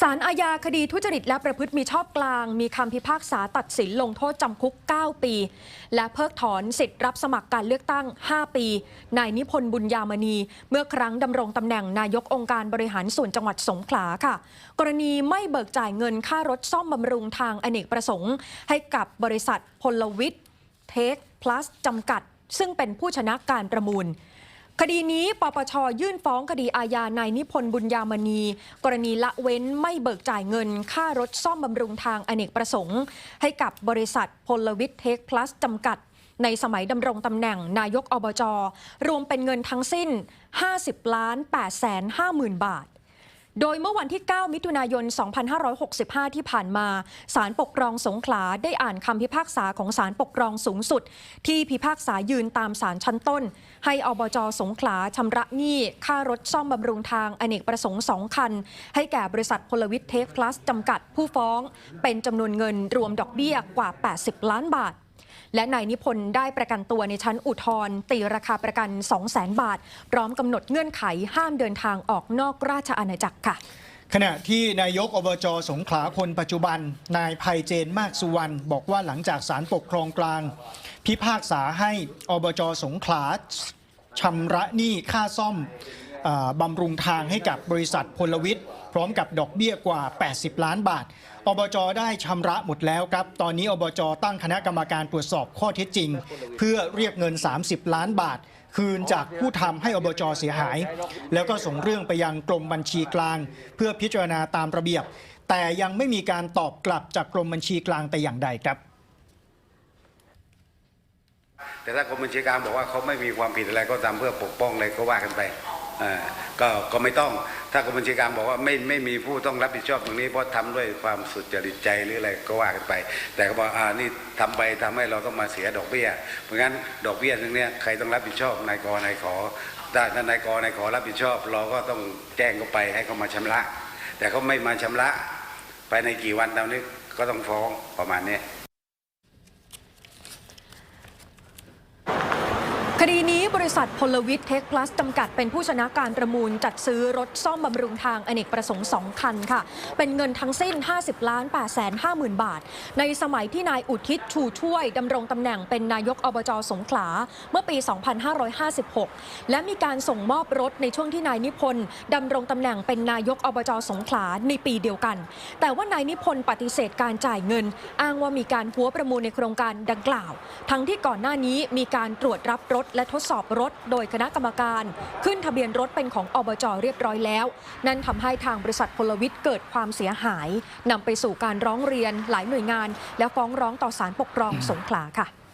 ศาลอาญาคดีทุจริตและประพฤติมีชอบกลาง มีคำพิพากษาตัดสินลงโทษจำคุก 9 ปี และเพิกถอนสิทธิ์รับสมัครการเลือกตั้ง 5 ปี นายนิพนธ์บุญยามณี เมื่อครั้งดำรงตำแหน่งนายกองค์การบริหารส่วนจังหวัดสงขลาค่ะ กรณีไม่เบิกจ่ายเงินค่ารถซ่อมบำรุงทางอเนกประสงค์ ให้กับบริษัทพลวิทย์เทคพลัสจำกัด ซึ่งเป็นผู้ชนะการประมูล คดีนี้ปปชยื่นฟ้องคดีอาญานายนิพนธ์บุญยามณี กรณีละเว้นไม่เบิกจ่ายเงิน ค่ารถซ่อมบำรุงทางอเนกประสงค์ ให้กับบริษัทพลวิทย์เทคพลัสจำกัด ในสมัยดำรงตำแหน่งนายกอบจรวมเป็นเงินทั้งสิ้น 50ล้าน8แสน5หมื่นบาท โดยเมื่อวันที่ 9 มิถุนายน 2565 ที่ผ่านมา ศาลปกครองสงขลาได้อ่านคำพิพากษาของศาลปกครองสูงสุด ที่พิพากษายืนตามศาลชั้นต้น ให้อบจสงขลาชำระหนี้ค่ารถซ่อมบำรุงทางอเนกประสงค์ 2 คัน ให้แก่บริษัทพลวิทย์เทคพลัสจำกัดผู้ฟ้อง เป็นจำนวนเงินรวมดอกเบี้ยกว่า 80 ล้านบาท และนายนิพนธ์ได้ประกันตัวในชั้นอุทธรณ์ตีราคาประกัน 2 0 0 0 0บาท พร้อมกำหนดเงื่อนไขห้ามเดินทางออกนอกราชอาณาจักรค่ะ ขณะที่นายกอบจสงขลาคนปัจจุบัน นายภัยเจนมากสุวรรณบอกว่าหลังจากศาลปกครองกลาง พิพากษาให้อบจสงขลาชำระหนี้ค่าซ่อม บำรุงทางให้กับบริษัทพลวิทย์ พร้อมกับดอกเบี้ยกว่า 80 ล้านบาท อบจได้ชำระหมดแล้วครับ ตอนนี้อบจตั้งคณะกรรมการตรวจสอบข้อเท็จจริง เพื่อเรียกเงิน 30 ล้านบาท คืนจากผู้ทำให้อบจเสียหาย แล้วก็ส่งเรื่องไปยังกรมบัญชีกลาง เพื่อพิจารณาตามระเบียบ แต่ยังไม่มีการตอบกลับจากกรมบัญชีกลางแต่อย่างใดครับแต่ถ้ากรมบัญชีกลางบอกว่าเขาไม่มีความผิดอะไรก็ทำเพื่อปกป้องอะไรก็ว่ากันไป ก็ก็ไม่ต้อง ถ้ากรมบัญชีกลางบอกว่าไม่ไม่มีผู้ต้องรับผิดชอบตรงนี้เพราะทำด้วยความสุจริตใจหรืออะไรก็ว่ากันไป แต่ก็บอกอ่านี่ทำไปทำให้เราต้องมาเสียดอกเบี้ย เพราะงั้นดอกเบี้ยตรงนี้ใครต้องรับผิดชอบนายกนายขอถ้าถ้านายกนายขอรับผิดชอบ เราก็ต้องแจ้งเขาไปให้เขามาชำระ แต่เขาไม่มาชำระภายในกี่วันตอนนี้ก็ต้องฟ้องประมาณนี้ย ค ดีนี้บริษัทพลวิทย์เทคพลัสจำกัดเป็นผู้ชนะการประมูลจัดซื้อรถซ่อมบำรุงทางอเนกประสงค์2คันค่ะ เป็นเงินทั้งสิ้น 50 ล้าน8แสน5หมื่นบาท ในสมัยที่นายอุทิศชูช่วยดำรงตำแหน่งเป็นนายกอบจสงขลาเมื่อปี 2556 และมีการส่งมอบรถในช่วงที่นายนิพนธ์ดำรงตำแหน่งเป็นนายกอบจสงขลาในปีเดียวกัน แต่ว่านายนิพนธ์ปฏิเสธการจ่ายเงิน อ้างว่ามีการหัวประมูลในโครงการดังกล่าว ทั้งที่ก่อนหน้านี้มีการตรวจรับรถและทดสอบรถ โดยคณะกรรมการ ขึ้นทะเบียนรถเป็นของอบจเรียบร้อยแล้ว นั่นทำให้ทางบริษัทพลวิทย์เกิดความเสียหายนำไปสู่การร้องเรียนหลายหน่วยงาน และฟ้องร้องต่อศาลปกครองสงขลาค่ะ